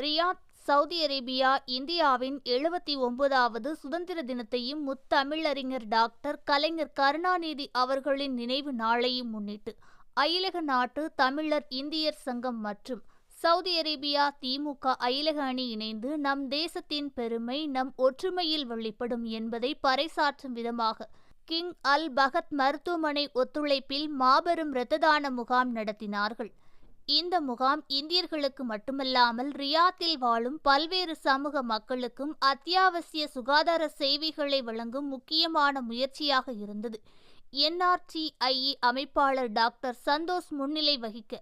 Riyadh Saudi Arabia இந்தியாவின் எழுபத்தி ஒன்பதாவது சுதந்திர தினத்தையும் முத்தமிழறிஞர் டாக்டர் கலைஞர் கருணாநிதி அவர்களின் நினைவு நாளையும் முன்னிட்டு அயலக நாட்டு தமிழர் இந்தியர் சங்கம் மற்றும் சவுதி அரேபியா திமுக அயலக அணி இணைந்து நம் தேசத்தின் பெருமை நம் ஒற்றுமையில் வெளிப்படும் என்பதை பறைசாற்றும் விதமாக கிங் அல் பகத் மருத்துவமனை ஒத்துழைப்பில் மாபெரும் இரத்த தான முகாம் நடத்தினார்கள். இந்த முகாம் இந்தியர்களுக்கு மட்டுமல்லாமல் ரியாத்தில் வாழும் பல்வேறு சமூக மக்களுக்கும் அத்தியாவசிய சுகாதார சேவைகளை வழங்கும் முக்கியமான முயற்சியாக இருந்தது. என்ஆர்டிஐஇ அமைப்பாளர் டாக்டர் சந்தோஷ் முன்னிலை வகிக்க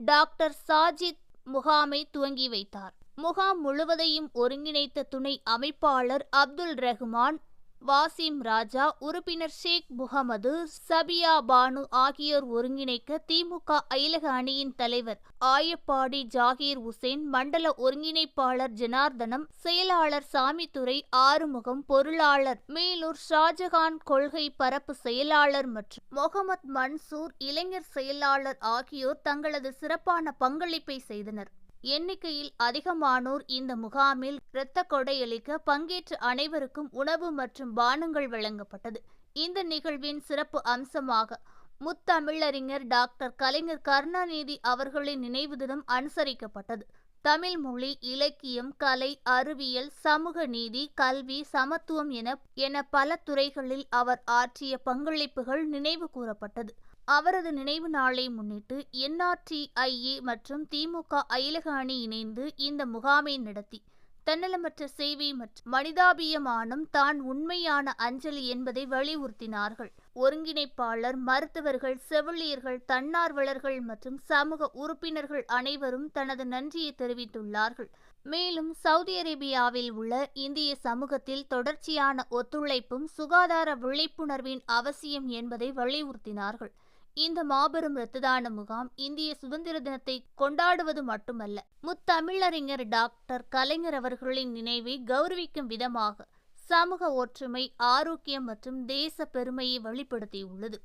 டாக்டர் சாஜித் முகாமை துவங்கி வைத்தார். முகாம் முழுவதையும் ஒருங்கிணைத்த துணை அமைப்பாளர் அப்துல் ரஹ்மான் வாசிம் ராஜா உறுப்பினர் ஷேக் முகமது சபியா பானு ஆகியோர் ஒருங்கிணைக்க திமுக அயலக அணியின் தலைவர் ஆயப்பாடி ஜாகீர் உசேன் மண்டல ஒருங்கிணைப்பாளர் ஜனார்தனம் செயலாளர் சாமித்துறை ஆறுமுகம் பொருளாளர் மேலூர் ஷாஜகான் கொள்கை பரப்பு செயலாளர் மற்றும் முகமது மன்சூர் இளைஞர் செயலாளர் ஆகியோர் தங்களது சிறப்பான பங்களிப்பை செய்தனர். எண்ணிக்கையில் அதிகமானோர் இந்த முகாமில் இரத்த கொடையளிக்க பங்கேற்ற அனைவருக்கும் உணவு மற்றும் பானங்கள் வழங்கப்பட்டது. இந்த நிகழ்வின் சிறப்பு அம்சமாக முத்தமிழறிஞர் டாக்டர் கலைஞர் கருணாநிதி அவர்களின் நினைவு தினம் அனுசரிக்கப்பட்டது. தமிழ் மொழி இலக்கியம் கலை அறிவியல் சமூக நீதி கல்வி சமத்துவம் என என பல துறைகளில் அவர் ஆற்றிய பங்களிப்புகள் நினைவு கூறப்பட்டது. அவரது நினைவு நாளை முன்னிட்டு என்ஆர்டிஐஏ மற்றும் திமுக அயலக அணி இணைந்து இந்த முகாமை நடத்தி. தன்னலமற்ற சேவை மற்றும் மனிதாபியமானம் தான் உண்மையான அஞ்சலி என்பதை வலியுறுத்தினார்கள். ஒருங்கிணைப்பாளர் மருத்துவர்கள் செவிலியர்கள் தன்னார்வலர்கள் மற்றும் சமூக உறுப்பினர்கள் அனைவரும் தனது நன்றியை தெரிவித்துள்ளார்கள். மேலும் சவுதி அரேபியாவில் உள்ள இந்திய சமூகத்தில் தொடர்ச்சியான ஒத்துழைப்பும் சுகாதார விழிப்புணர்வின் அவசியம் என்பதை வலியுறுத்தினார்கள். இந்த மாபெரும் இரத்த தான முகாம் இந்திய சுதந்திர தினத்தை கொண்டாடுவது மட்டுமல்ல முத்தமிழறிஞர் டாக்டர் கலைஞர் அவர்களின் நினைவை கௌரவிக்கும் விதமாக சமூக ஒற்றுமை ஆரோக்கியம் மற்றும் தேச பெருமையை வெளிப்படுத்தியுள்ளது.